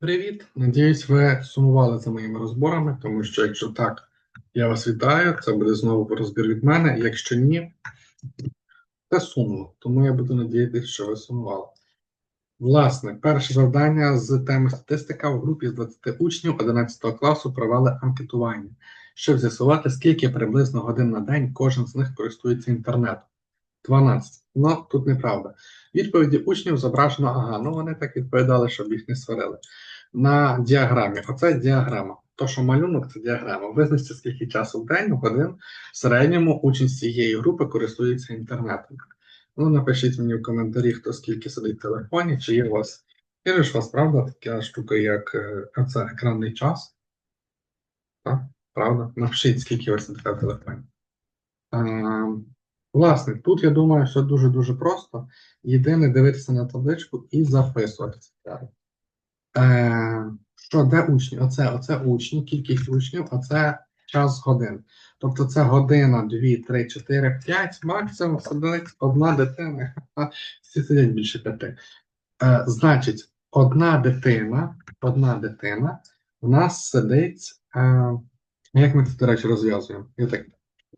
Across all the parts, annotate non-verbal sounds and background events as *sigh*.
Привіт! Надіюсь, ви сумували за моїми розборами, тому що якщо так, я вас вітаю. Це буде знову розбір від мене. Якщо ні, це сумно. Тому я буду надіятися, що ви сумували. Власне, перше завдання з теми статистика в групі з 20 учнів 11 класу провели анкетування, щоб з'ясувати, скільки приблизно годин на день кожен з них користується інтернетом. 12. Ну, тут неправда. Відповіді учнів зображено, ага, ну вони так відповідали, щоб їх не сварили. На діаграмі. Оце діаграма. То, що малюнок, це діаграма. Визначте, скільки часу в день, годин в середньому учень цієї групи користується інтернетом. Ну, напишіть мені в коментарі, хто скільки сидить в телефоні, чи є у вас. Є ж у вас, правда, така штука, як е, це екранний час? Так, правда? Напишіть, скільки ви сидите в телефоні. Е, Власне, тут я думаю, що дуже-дуже просто. Єдине дивитися на табличку і записуватися. Е, що, де учні? Оце, оце учні, кількість учнів, оце час годин. Тобто це година, дві, три, чотири, п'ять, максимум сидить одна дитина. Всі сидять більше п'яти. Е, значить, одна дитина, одна дитина в нас сидить. Е, як ми це, до речі, розв'язуємо? Я так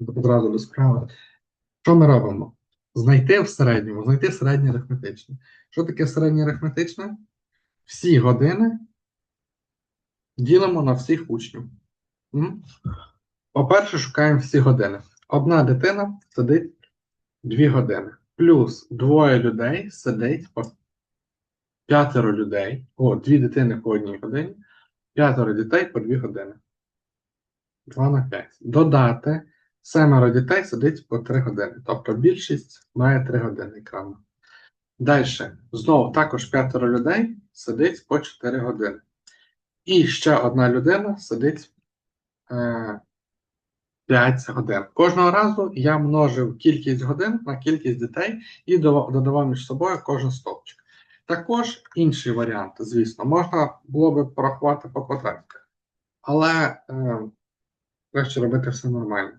одразу до справи. Що ми робимо? Знайти в середньому, знайти середнє арифметичне. Що таке середнє арифметичне? Всі години ділимо на всіх учнів. По-перше, шукаємо всі години. Одна дитина сидить 2 години. Плюс двоє людей сидить по п'ятеро людей. О, дві дитини по одній годині. П'ятеро дітей по 2 години. 2 на 5. Додати семеро дітей сидить по 3 години. Тобто більшість має 3 години екрану. Далі, знову також п'ятеро людей сидить по 4 години. І ще одна людина сидить е, 5 годин. Кожного разу я множив кількість годин на кількість дітей і додавав між собою кожен стовпчик. Також інший варіант, звісно, можна було би порахувати по квадратиках. Але е, робити все нормально.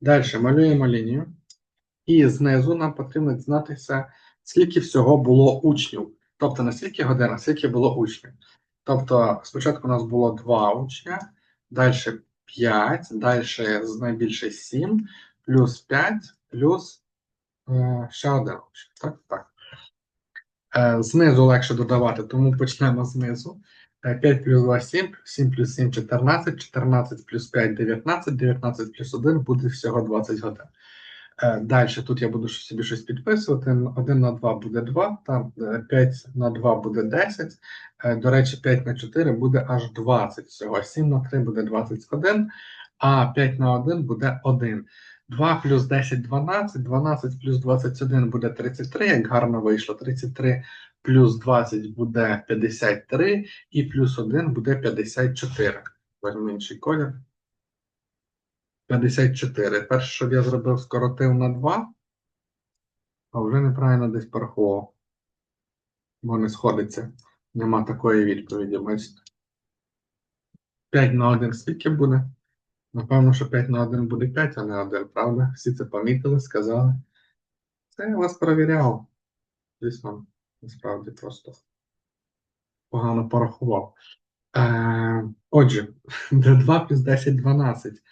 Далі малюємо лінію. І знизу нам потрібно дізнатися, скільки всього було учнів. Тобто на скільки годин, а скільки було учнів. Тобто, спочатку у нас було 2 учня, далі 5, далі з найбільше 7, плюс 5, плюс е, ще один учень. Так, так. Е, знизу легше додавати, тому почнемо знизу. Е, 5 плюс 2 7, 7 плюс 7 14, 14 плюс 5 19, 19 плюс 1 буде всього 20 годин. Е, Далі тут я буду собі щось підписувати. 1 на 2 буде 2, там е, 5 на 2 буде 10. Е, До речі, 5 на 4 буде аж 20 всього. 7 на 3 буде 21, а 5 на 1 буде 1. 2 плюс 10 12, 12 плюс 21 буде 33, як гарно вийшло. 33 плюс 20 буде 53, і плюс 1 буде 54. Возьму інший колір. 54. Перше, що я зробив, скоротив на 2, а вже неправильно десь порахував. Бо не сходиться. Нема такої відповіді, бачите. 5 на 1 скільки буде? Напевно, що 5 на 1 буде 5, а не 1, правда? Всі це помітили, сказали. Це я вас перевіряв. Звісно, насправді просто погано порахував. Е, отже, *laughs* 2 плюс 10 12.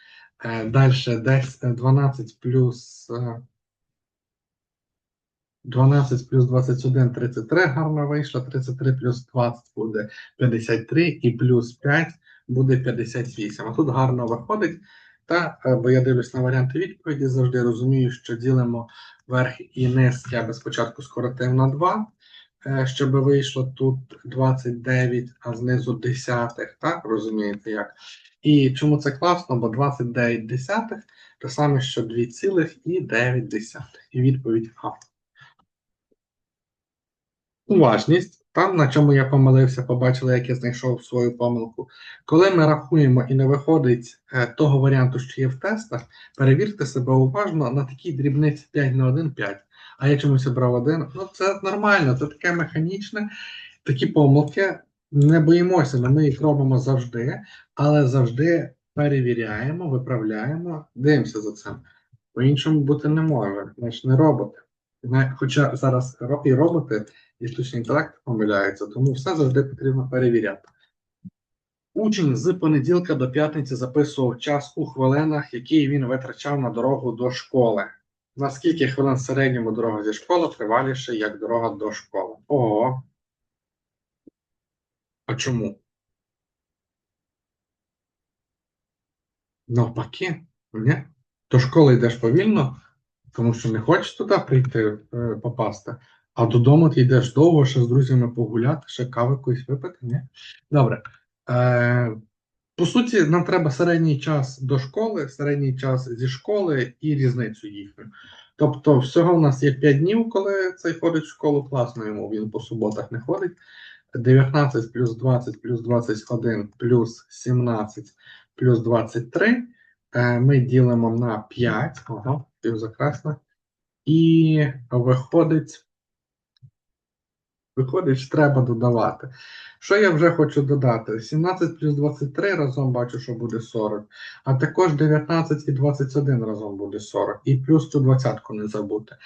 Е, Далі 10, 12 плюс е, 12 плюс 21 33 гарно вийшло. 33 плюс 20 буде 53 і плюс 5 буде 58. А тут гарно виходить. Та, е, бо я дивлюсь на варіанти відповіді, завжди розумію, що ділимо верх і низ. Я би спочатку скоротив на 2, е, щоб вийшло тут 29, а знизу десятих. Так, розумієте як? І чому це класно? Бо 29 десятих те саме, що 2,9 десятих. І відповідь А. Уважність. Там, на чому я помилився, побачили, як я знайшов свою помилку. Коли ми рахуємо і не виходить е, того варіанту, що є в тестах, перевірте себе уважно на такій дрібниці 5 на 1 5. А я чомусь обрав один. Ну, це нормально, це таке механічне. Такі помилки не боїмося, ми їх робимо завжди, але завжди перевіряємо, виправляємо, дивимося за цим. По-іншому бути не може. Ж не роботи. Хоча зараз і роботи, і штучний інтелект помиляються, тому все завжди потрібно перевіряти. Учень з понеділка до п'ятниці записував час у хвилинах, який він витрачав на дорогу до школи. На скільки хвилин в середньому дорога зі школи триваліше, як дорога до школи? Ого. А чому? Навпаки, ні. До школи йдеш повільно, тому що не хочеш туди прийти е, попасти, а додому ти йдеш довго, ще з друзями погуляти, ще кави якусь випити, ні? Добре. Е, по суті, нам треба середній час до школи, середній час зі школи і різницю їхню. Тобто, всього в нас є 5 днів, коли цей ходить в школу, класно йому, він по суботах не ходить. 19 плюс 20 плюс 21 плюс 17 плюс 23. Е, Ми ділимо на 5, ага, півзакресле. І виходить, виходить, треба додавати. Що я вже хочу додати? 17 плюс 23 разом бачу, що буде 40. А також 19 і 21 разом буде 40. І плюс цю двадцятку не забути.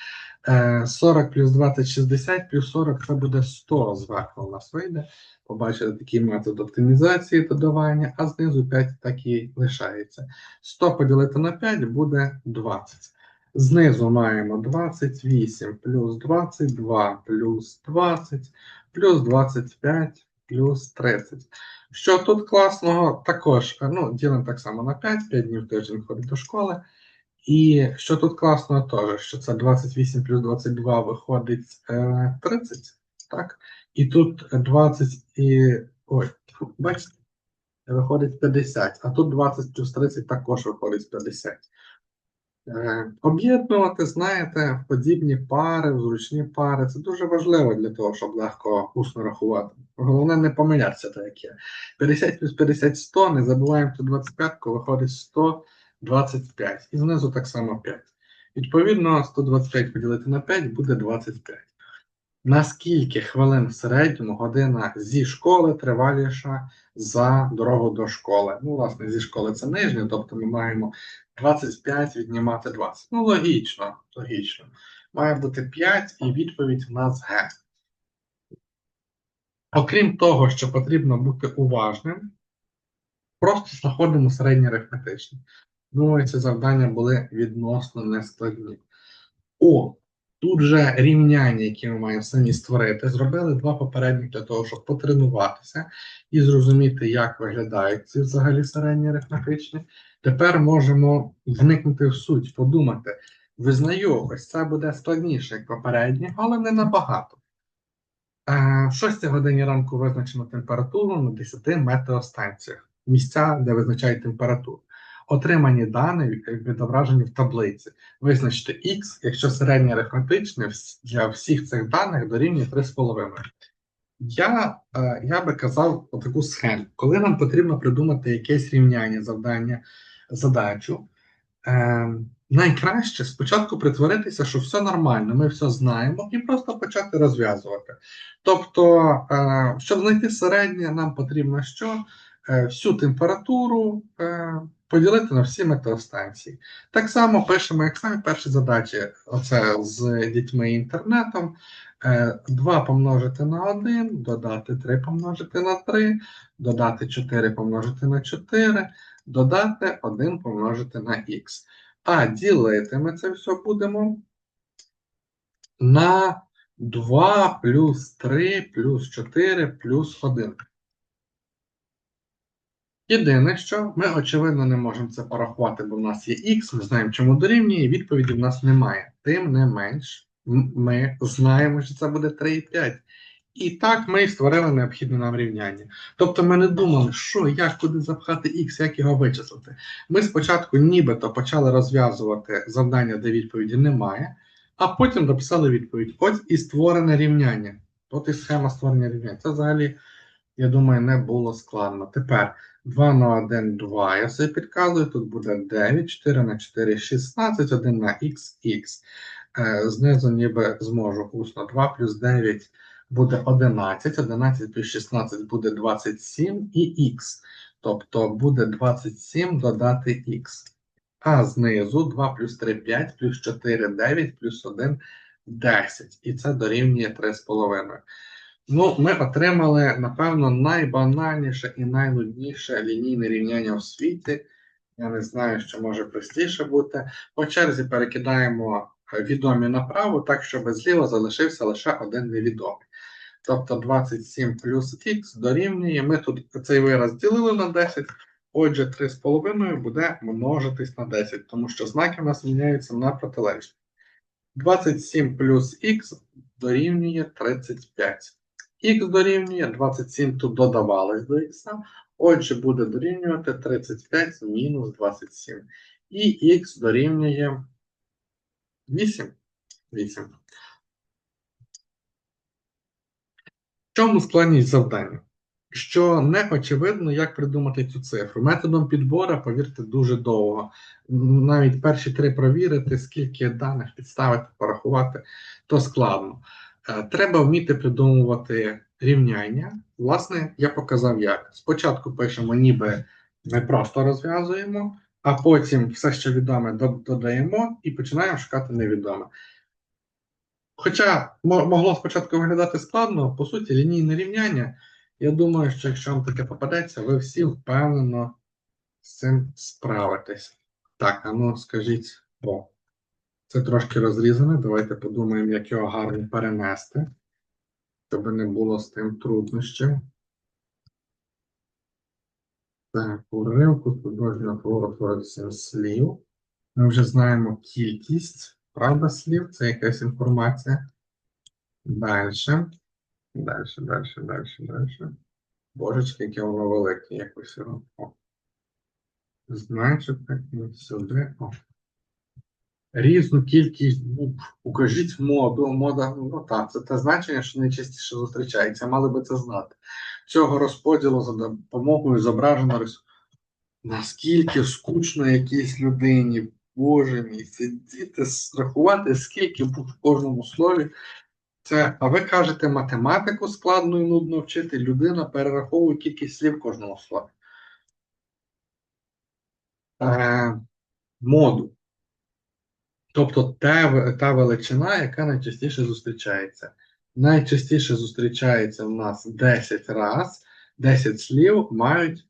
Е, 40 плюс 20 60, плюс 40 це буде 100 зверху у нас вийде. Побачили такий метод оптимізації додавання, а знизу 5 так і лишається. 100 поділити на 5 буде 20. Знизу маємо 28 плюс 22 плюс 20 плюс 25 плюс 30. Що тут класного? Також ну, ділимо так само на 5, 5 днів тиждень ходить до школи. І що тут класно теж, що це 28 плюс 22 виходить е, 30, так? І тут 20 і. Ой, бачите, виходить 50, а тут 20 плюс 30 також виходить 50. Е, Об'єднувати, знаєте, подібні пари, зручні пари. Це дуже важливо для того, щоб легко усно рахувати. Головне не помилятися, так як є. 50 плюс 50 100, не забуваємо тут 25, виходить 125. І знизу так само 5. Відповідно, 125 поділити на 5 буде 25. Наскільки хвилин в середньому година зі школи триваліша за дорогу до школи? Ну, власне, зі школи це нижнє, тобто ми маємо 25 віднімати 20. Ну, логічно, логічно. Має бути 5 і відповідь в нас Г. Окрім того, що потрібно бути уважним, просто знаходимо середнє арифметичне. Думаю, ці завдання були відносно нескладні. О, тут же рівняння, які ми маємо самі створити, зробили два попередні для того, щоб потренуватися і зрозуміти, як виглядають ці взагалі середні арифметичні. Тепер можемо вникнути в суть, подумати. Визнаю, ось це буде складніше, як попереднє, але не набагато. Е, В 6 годині ранку визначено температуру на 10 метеостанціях, місця, де визначають температуру. Отримані дані відображені в таблиці. Визначте X, якщо середнє арифметичне для всіх цих даних дорівнює 3,5. Я, е, я би казав таку схему. Коли нам потрібно придумати якесь рівняння, завдання, задачу, е, найкраще спочатку притворитися, що все нормально, ми все знаємо, і просто почати розв'язувати. Тобто, е, щоб знайти середнє, нам потрібно що? Е, всю температуру е, поділити на всі метеостанції. Так само пишемо, як самі перші задачі, оце з дітьми і інтернетом. 2 помножити на 1, додати 3 помножити на 3, додати 4 помножити на 4, додати 1 помножити на х. А ділити ми це все будемо на 2 плюс 3 плюс 4 плюс 1. Єдине, що ми, очевидно, не можемо це порахувати, бо в нас є х, ми знаємо, чому дорівнює, і відповіді в нас немає. Тим не менш, ми знаємо, що це буде 3,5. І так ми створили необхідне нам рівняння. Тобто ми не думали, що, як, куди запхати х, як його вичислити. Ми спочатку нібито почали розв'язувати завдання, де відповіді немає, а потім дописали відповідь. Ось і створене рівняння. От і схема створення рівняння. Це взагалі, я думаю, не було складно. Tепер 2 на 1 2, я собі підказую, тут буде 9, 4 на 4 16, 1 на х, х. Е, Знизу ніби зможу усно 2 плюс 9 буде 11, 11 плюс 16 буде 27 і х. Тобто буде 27 додати х. А знизу 2 плюс 3 5, плюс 4 9, плюс 1 10. І це дорівнює 3,5. Ну, ми отримали, напевно, найбанальніше і найнудніше лінійне рівняння у світі. Я не знаю, що може простіше бути. По черзі перекидаємо е, відомі направо, так, щоб зліва залишився лише один невідомий. Тобто 27 плюс х дорівнює. Ми тут цей вираз ділили на 10, отже, 3,5 буде множитись на 10, тому що знаки у нас міняються на протилежні. 27 плюс х дорівнює 35. Х дорівнює 27 тут додавалось до х, отже, буде дорівнювати 35 мінус 27. І х дорівнює 8. 8. В чому складність завдання? Що не очевидно, як придумати цю цифру. Методом підбору, повірте, дуже довго. Навіть перші три провірити, скільки даних підставити, порахувати, то складно. Е, Треба вміти придумувати рівняння. Власне, я показав як. Спочатку пишемо, ніби ми просто розв'язуємо, а потім все, що відоме, додаємо і починаємо шукати невідоме. Хоча могло спочатку виглядати складно, по суті, лінійне рівняння. Я думаю, що якщо вам таке попадеться, ви всі впевнено з цим справитесь. Так, а ну скажіть, о, це трошки розрізане. Давайте подумаємо, як його гарно перенести, щоб не було з тим труднощів. Так, уривку художнього твору 47 слів. Ми вже знаємо кількість, правда, слів, це якась інформація. Далі. Далі, далі, далі, далі. Божечки, яке воно велике, якось. Значить, так, сюди. О. Різну кількість букв. Укажіть моду. Мода, ну це те значення, що найчастіше зустрічається. Мали би це знати. Цього розподілу за допомогою зображено. Наскільки скучно якійсь людині, Боже мій, сидіти, рахувати, скільки букв в кожному слові. Це, а ви кажете, математику складно і нудно вчити, людина перераховує кількість слів в кожному слові. Е, моду. Тобто та, та величина, яка найчастіше зустрічається. Найчастіше зустрічається в нас 10 раз, 10 слів мають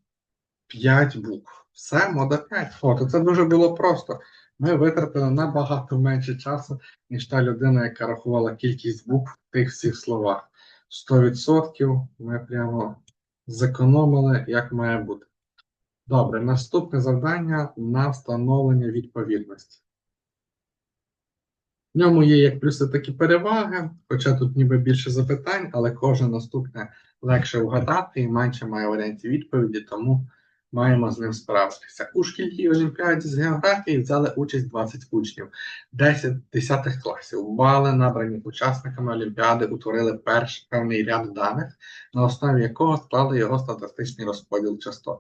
5 букв. Все, мода 5. О, це дуже було просто. Ми витратили набагато менше часу, ніж та людина, яка рахувала кількість букв в тих всіх словах. 100% ми прямо зекономили, як має бути. Добре, наступне завдання на встановлення відповідності. В ньому є як плюси, так і переваги, хоча тут ніби більше запитань, але кожне наступне легше вгадати і менше має варіантів відповіді, тому маємо з ним справитися. У шкільній олімпіаді з географії взяли участь 20 учнів 10 10 класів. Бали, набрані учасниками олімпіади, утворили перший певний ряд даних, на основі якого склали його статистичний розподіл частот.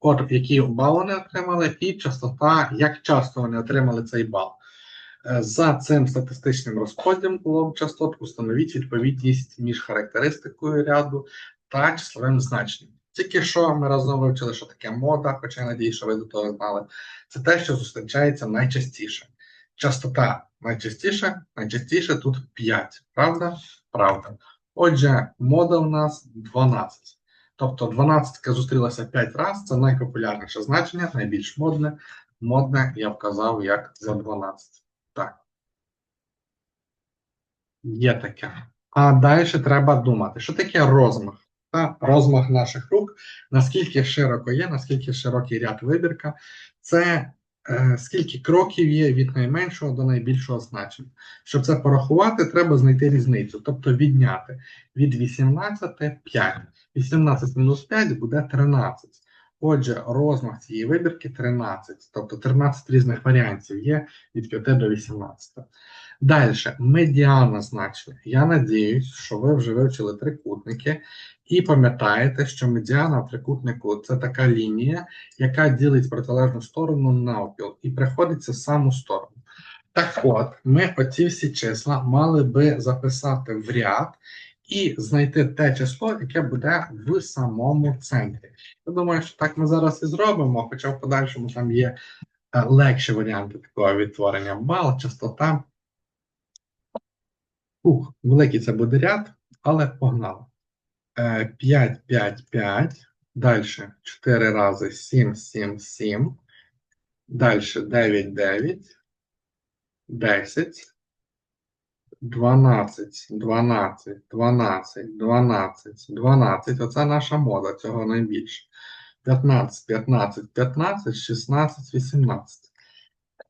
От які бал вони отримали, і частота, як часто вони отримали цей бал. Е, За цим статистичним розподілом частот установіть відповідність між характеристикою ряду та числовим значенням. Тільки що ми разом вивчили, що таке мода, хоча я надію, що ви до того знали. Це те, що зустрічається найчастіше. Частота найчастіше, найчастіше тут 5. Правда? Правда. Отже, мода у нас 12. Тобто 12 зустрілася 5 разів, це найпопулярніше значення, найбільш модне. Модне я вказав як за 12. Так. Є таке. А далі треба думати, що таке розмах? Та розмах наших рук, наскільки широко є, наскільки широкий ряд вибірка, це е, скільки кроків є від найменшого до найбільшого значення. Щоб це порахувати, треба знайти різницю, тобто відняти від 18 5. 18 мінус 5 буде 13. Отже, розмах цієї вибірки 13, тобто 13 різних варіантів є від 5 до 18. Далі, медіана значення. Я надіюсь, що ви вже вивчили трикутники і пам'ятаєте, що медіана в трикутнику це така лінія, яка ділить протилежну сторону навпіл і приходиться в саму сторону. Так от, ми оці всі числа мали би записати в ряд і знайти те число, яке буде в самому центрі. Я думаю, що так ми зараз і зробимо, хоча в подальшому там є е, легші варіанти такого відтворення. Бал, частота. Ух, великий це буде ряд, але погнали. Е, 5, 5, 5. Далі 4 рази 7, 7, 7. Далі 9, 9. 10. 12, 12, 12, 12, 12. Оце наша мода, цього найбільше. 15, 15, 15, 16, 18.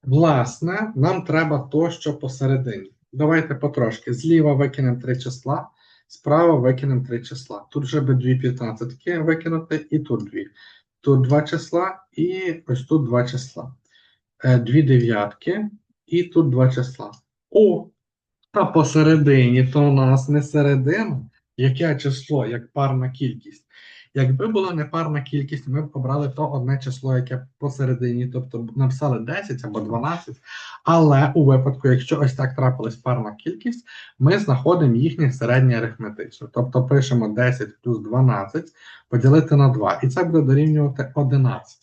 Власне, нам треба то, що посередині. Давайте потрошки. Зліва викинемо три числа, справа викинемо три числа. Тут вже би дві п'ятнадцятки викинути, і тут дві. Тут два числа, і ось тут два числа. Е, Дві дев'ятки, і тут два числа. О! Та посередині, то у нас не середина. Яке число, як парна кількість. Якби була непарна кількість, ми б обрали то одне число, яке посередині, тобто написали 10 або 12. Але у випадку, якщо ось так трапилась парна кількість, ми знаходимо їхнє середнє арифметичне. Тобто пишемо 10 плюс 12 поділити на 2. І це буде дорівнювати 11.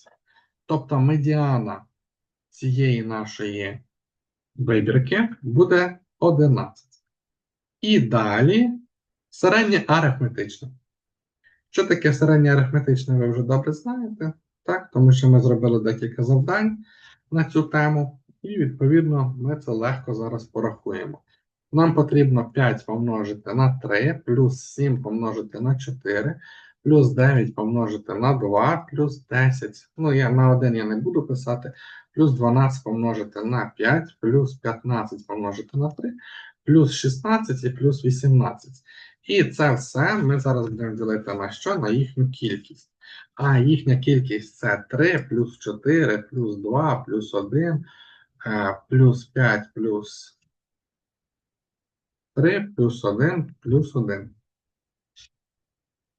Тобто медіана цієї нашої вибірки буде 11. І далі середнє арифметичне. Що таке середнє арифметичне, ви вже добре знаєте, так? Тому що ми зробили декілька завдань на цю тему, і, відповідно, ми це легко зараз порахуємо. Нам потрібно 5 помножити на 3, плюс 7 помножити на 4, плюс 9 помножити на 2, плюс 10. Ну, я на 1 я не буду писати, плюс 12 помножити на 5, плюс 15 помножити на 3, плюс 16 і плюс 18. І це все ми зараз будемо ділити на що? На їхню кількість. А їхня кількість це 3 плюс 4, плюс 2, плюс 1, е, плюс 5, плюс 3, плюс 1, плюс 1.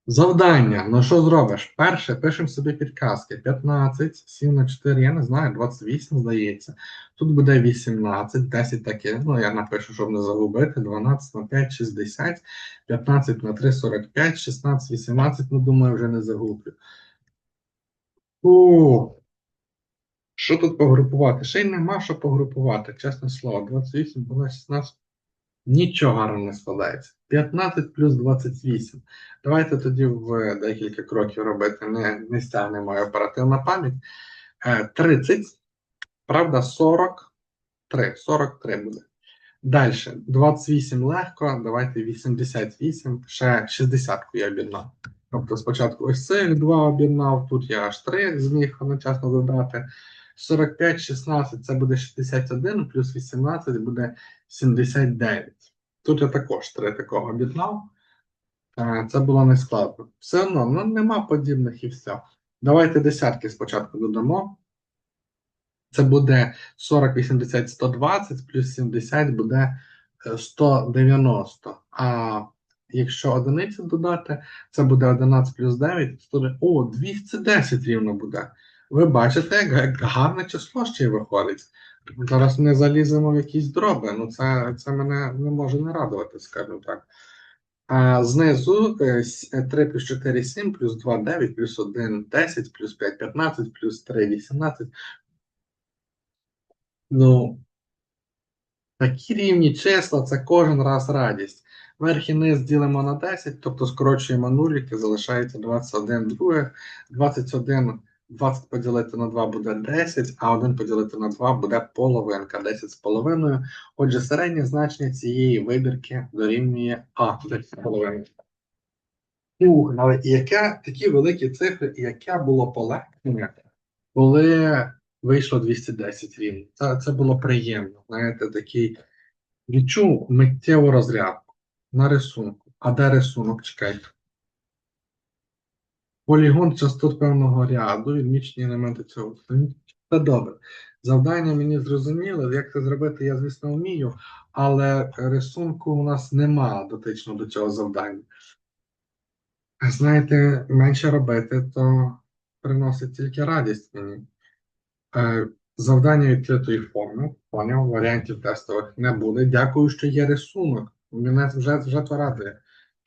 Завдання. Ну що зробиш? Перше, пишемо собі підказки. 15, 7 на 4, я не знаю, 28, здається. Тут буде 18, 10 таке. Ну, я напишу, щоб не загубити. 12 на 5, 60, 15 на 3, 45, 16, 18, ну, думаю, вже не загублю. О, що тут погрупувати? Ще й нема що погрупувати, чесне слово. 28, 12, 16. Нічого гарно не складається. 15 плюс 28. Давайте тоді в декілька кроків робити. Не, не стягне оперативна пам'ять. Е, 30, правда, 43. 43 буде. Далі, 28 легко, давайте 88, ще 60 я об'єднав. Тобто спочатку ось цих два об'єднав, тут я аж 3 зміг одночасно додати. 45, 16 це буде 61, плюс 18 буде 79. Тут я також 3 такого об'єднав. Е, Це було не складно. Все одно, ну нема подібних і все. Давайте десятки спочатку додамо. Це буде 40, 80, 120, плюс 70 буде е, 190. А якщо одиницю додати, це буде 11 плюс 9, 100, о, 210 рівно буде. Ви бачите, як гарне число ще й виходить. Зараз ми заліземо в якісь дроби. Ну, це, це мене не може не радувати, скажімо так. А знизу е, с- е, 3 плюс 4 7, плюс 2 9, плюс 1 10, плюс 5 15, плюс 3 18. Ну, такі рівні числа це кожен раз радість. Верх і низ ділимо на 10, тобто скорочуємо нуліки, залишається 21 других, 21 20 поділити на 2 буде 10, а 1 поділити на 2 буде половинка, 10 з половиною. Отже, середнє значення цієї вибірки дорівнює А, 10 з половиною. Ух, але яке такі великі цифри, і яке було полегшення, коли вийшло 210 рівень. Це, це було приємно. Знаєте, такий відчув миттєву розрядку на рисунку. А де рисунок? Чекайте. Полігон частот певного ряду, відмічені елементи цього. Це добре. Завдання мені зрозуміло. Як це зробити, я, звісно, вмію, але рисунку у нас нема дотично до цього завдання. Знаєте, менше робити, то приносить тільки радість мені. Е, Завдання відкритої форми, поняв, варіантів тестових не буде. Дякую, що є рисунок. Мене вже, вже то радує.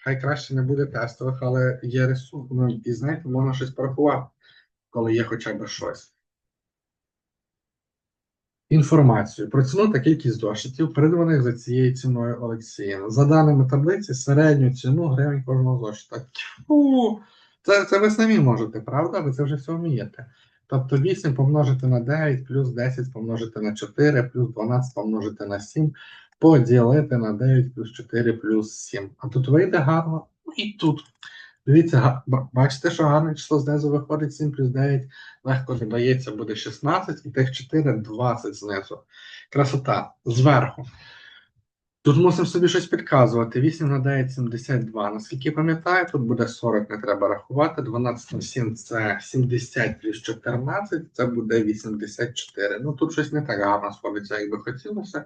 Хай краще не буде тестових, але є рисунок. Ну, і знаєте, можна щось порахувати, коли є хоча б щось. інформацію про ціну та кількість зошитів, придбаних за цією ціною Олексієм. За даними таблиці, середню ціну гривень кожного зошита. Тьфу! Це, це ви самі можете, правда? Ви це вже все вмієте. Тобто 8 помножити на 9, плюс 10 помножити на 4, плюс 12 помножити на 7, поділити на 9 плюс 4 плюс 7. А тут вийде гарно. Ну і тут. Дивіться, бачите, що гарне число знизу виходить 7 плюс 9, легко додається, буде 16, і тих 4 20 знизу. Красота. Зверху. Тут мусимо собі щось підказувати. 8 на 9 72. Наскільки пам'ятаю, тут буде 40, не треба рахувати. 12 на 7 це 70 плюс 14, це буде 84. Ну тут щось не так гарно сходиться, як би хотілося.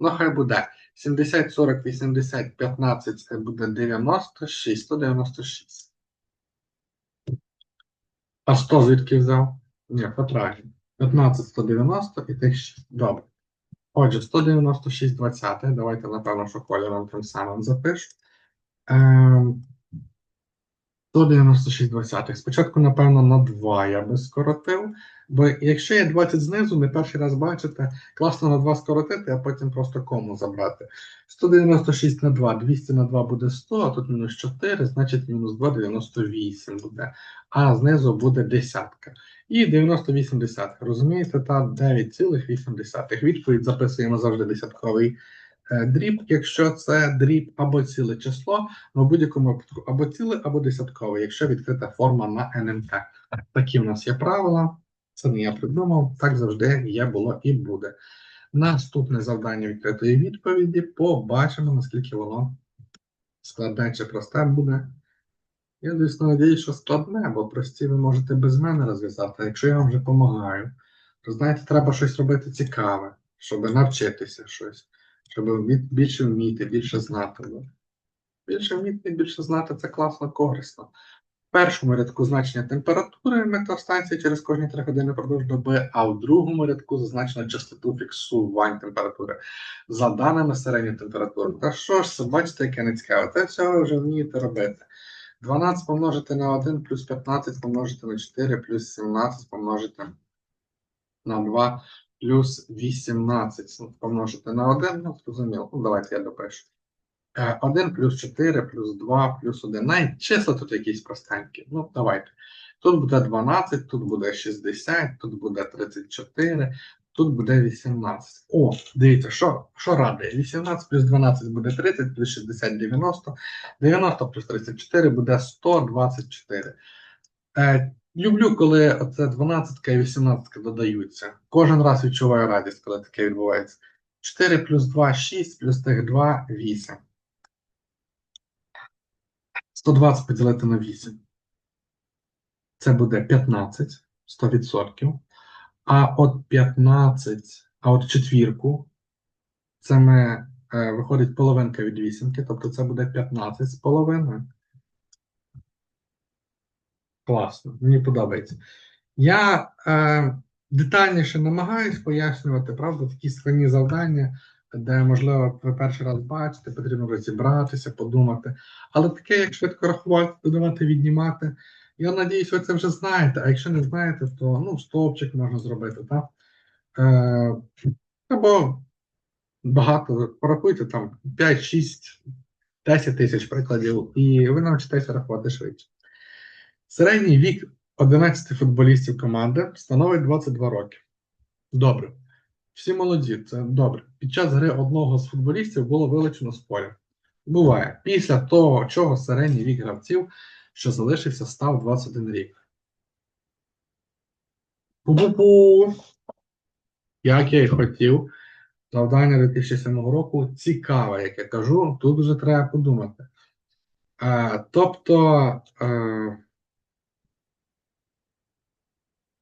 Ну, хай буде. 70, 40, 80, 15 це буде 96, 196. А 100 звідки взяв? Ні, потрапив. 15, 190 і тих 6. Добре. Отже, 196 20. Давайте, напевно, що кольором тим самим запишу. Ем, 196 20. Спочатку, напевно, на 2 я би скоротив. Бо якщо є 20 знизу, не перший раз бачите, класно на 2 скоротити, а потім просто кому забрати. 196 на 2, 200 на 2 буде 100, а тут мінус 4, значить мінус 2, 98 буде. А знизу буде десятка. І 98 десятих. Розумієте, та 9,8. Відповідь записуємо завжди десятковий дріб, якщо це дріб або ціле число, ну, в будь-якому випадку або ціле, або десяткове, якщо відкрита форма на НМТ. Такі в нас є правила. Це не я придумав, так завжди є, було і буде. Наступне завдання відкритої відповіді. Побачимо, наскільки воно складне чи просте буде. Я, звісно, надіюсь, що складне, бо прості ви можете без мене розв'язати. Якщо я вам вже допомагаю, то знаєте, треба щось робити цікаве, щоб навчитися щось, щоб більше вміти, більше знати. Більше вміти більше знати це класно, корисно. В першому рядку значення температури метеостанції через кожні 3 години впродовж доби, а в другому рядку зазначено частоту фіксувань температури за даними середньої температури. Та що ж, бачите, яке не цікаве. Це все ви вже вмієте робити. 12 помножити на 1 плюс 15 помножити на 4 плюс 17 помножити на 2 плюс 18 Ну, помножити на 1, ну, зрозуміло. Ну, давайте я допишу. Е, 1 плюс 4 плюс 2 плюс 1. Навіть числа тут якісь простенькі. Ну, давайте. Тут буде 12, тут буде 60, тут буде 34, тут буде 18. О, дивіться, що, що радує? 18 плюс 12 буде 30, плюс 60 90. 90 плюс 34 буде 124. Е, люблю, коли оце 12 і 18 додаються. Кожен раз відчуваю радість, коли таке відбувається. 4 плюс 2 6, плюс тих 2 8. 120 поділити на 8. Це буде 15, 100%. А от 15, а от четвірку, це ми, е, виходить половинка від вісімки, тобто це буде 15 з половиною. Класно, мені подобається. Я е, детальніше намагаюсь пояснювати, правда, такі складні завдання, де, можливо, ви перший раз бачите, потрібно розібратися, подумати. Але таке, як швидко рахувати, додавати, віднімати, я надіюсь, ви це вже знаєте. А якщо не знаєте, то ну, стовпчик можна зробити, так? Е, або багато, порахуйте там 5, 6, 10 тисяч прикладів, і ви навчитеся рахувати швидше. Середній вік 11 футболістів команди становить 22 роки. Добре. Всі молоді, це добре. Під час гри одного з футболістів було вилучено з поля. Буває. Після того, чого середній вік гравців, що залишився, став 21 рік. Пу-пу-пу! Як я і хотів, завдання 2007 року цікаве, як я кажу, тут вже треба подумати. Е, тобто, е,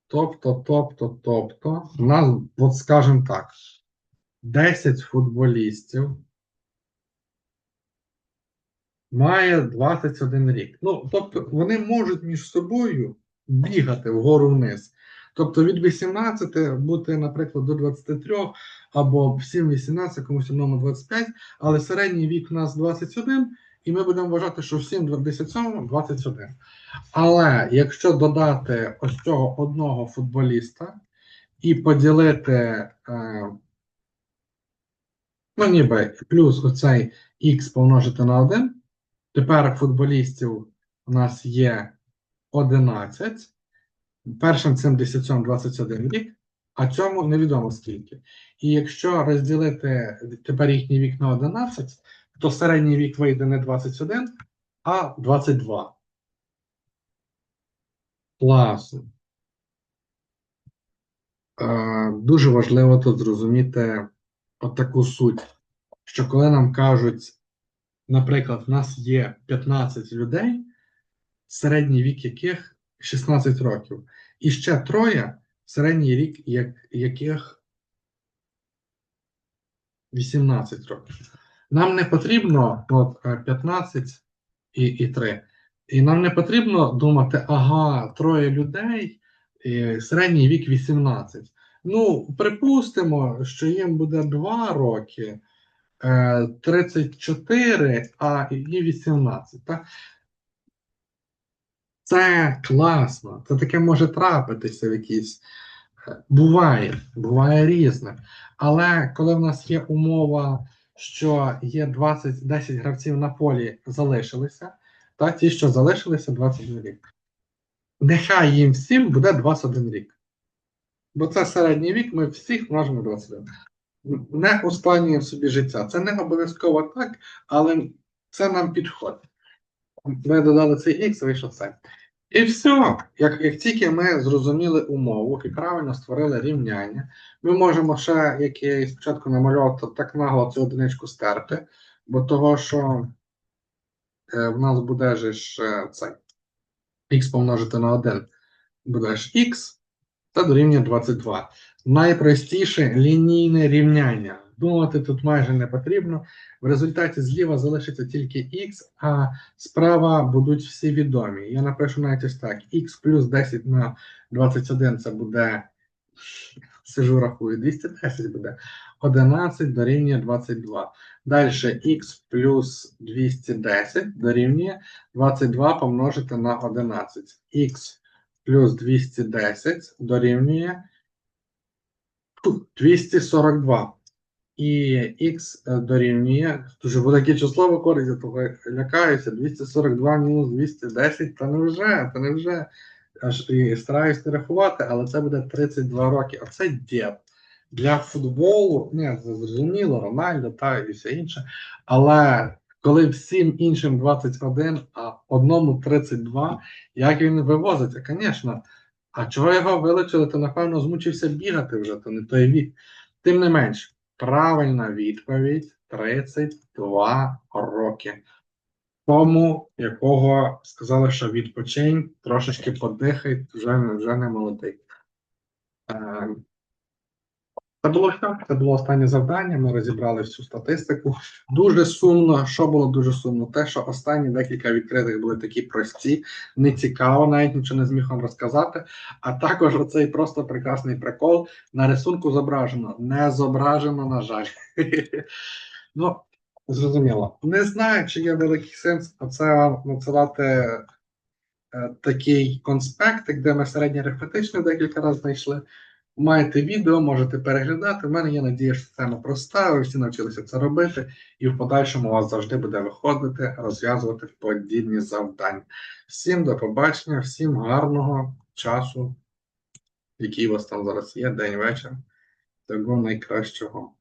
тобто, тобто, тобто, у нас, от скажімо так, 10 футболістів має 21 рік. Ну, тобто, вони можуть між собою бігати вгору вниз. Тобто від 18 бути, наприклад, до 23, або всім 18, комусь одному 25, але середній вік у нас 21, і ми будемо вважати, що всім 27 21. Але якщо додати ось цього одного футболіста і поділити, е, ну, ніби плюс оцей х помножити на 1. Тепер футболістів у нас є 11. Першим цим 10 21 рік, а цьому невідомо скільки. І якщо розділити тепер їхній вік на 11, то середній вік вийде не 21, а 22. Класно. Е, Дуже важливо тут зрозуміти от таку суть, що коли нам кажуть, наприклад, в нас є 15 людей, середній вік яких 16 років, і ще троє, середній вік як, яких 18 років. Нам не потрібно от, е, 15 і, і 3. І нам не потрібно думати, ага, троє людей, і середній вік 18. Ну, припустимо, що їм буде 2 роки, е, 34, а і 18. Так? Це класно. Це таке може трапитися в якійсь. е, Буває, буває різне. Але коли в нас є умова, що є 20, 10 гравців на полі залишилися, та ті, що залишилися 21 рік. Нехай їм всім буде 21 рік. Бо це середній вік, ми всіх множимо 21. Не ускладнює собі життя. Це не обов'язково так, але це нам підходить. Ми додали цей X, вийшло це. І все. Як, як тільки ми зрозуміли умову і правильно створили рівняння, ми можемо ще, як я і спочатку намалював, так нагло цю одиничку стерти, бо того, що е, в нас буде ж цей x помножити на 1 буде ж x, це дорівнює 22. Найпростіше лінійне рівняння. Думати тут майже не потрібно. В результаті зліва залишиться тільки x, а справа будуть всі відомі. Я напишу навіть ось так: x плюс 10 на 21 це буде. Сижу рахую, 210 буде. 11 дорівнює 22. Далі x плюс 210 дорівнює 22 помножити на 11. x плюс 210 дорівнює 242. І x е, дорівнює, дуже велике число виходить, я того лякаюся, 242 мінус 210, та не вже, та не вже. Аж і стараюсь не рахувати, але це буде 32 роки. Оце дід. Для футболу, не зрозуміло, Рональдо та і все інше. Але коли всім іншим 21, а одному 32, як він вивозиться, звісно. А чого його вилучили, то напевно змучився бігати вже, то не той вік. Тим не менш, правильна відповідь 32 роки. Тому, якого сказали, що відпочинь, трошечки подихай, вже, вже не молодий. Це було все. Це було останнє завдання. Ми розібрали всю статистику. Дуже сумно. Що було дуже сумно? Те, що останні декілька відкритих були такі прості, не цікаво, навіть нічого не зміг вам розказати. А також оцей просто прекрасний прикол на рисунку зображено. Не зображено, на жаль. *laughs* Ну, зрозуміло. Не знаю, чи є великий сенс оце надсилати е, такий конспектик, де ми середнє арифметичне декілька разів знайшли. Маєте відео, можете переглядати. У мене є надія, що система проста, ви всі навчилися це робити, і в подальшому у вас завжди буде виходити, розв'язувати подібні завдання. Всім до побачення, всім гарного часу, який у вас там зараз є, день вечір. Всього найкращого.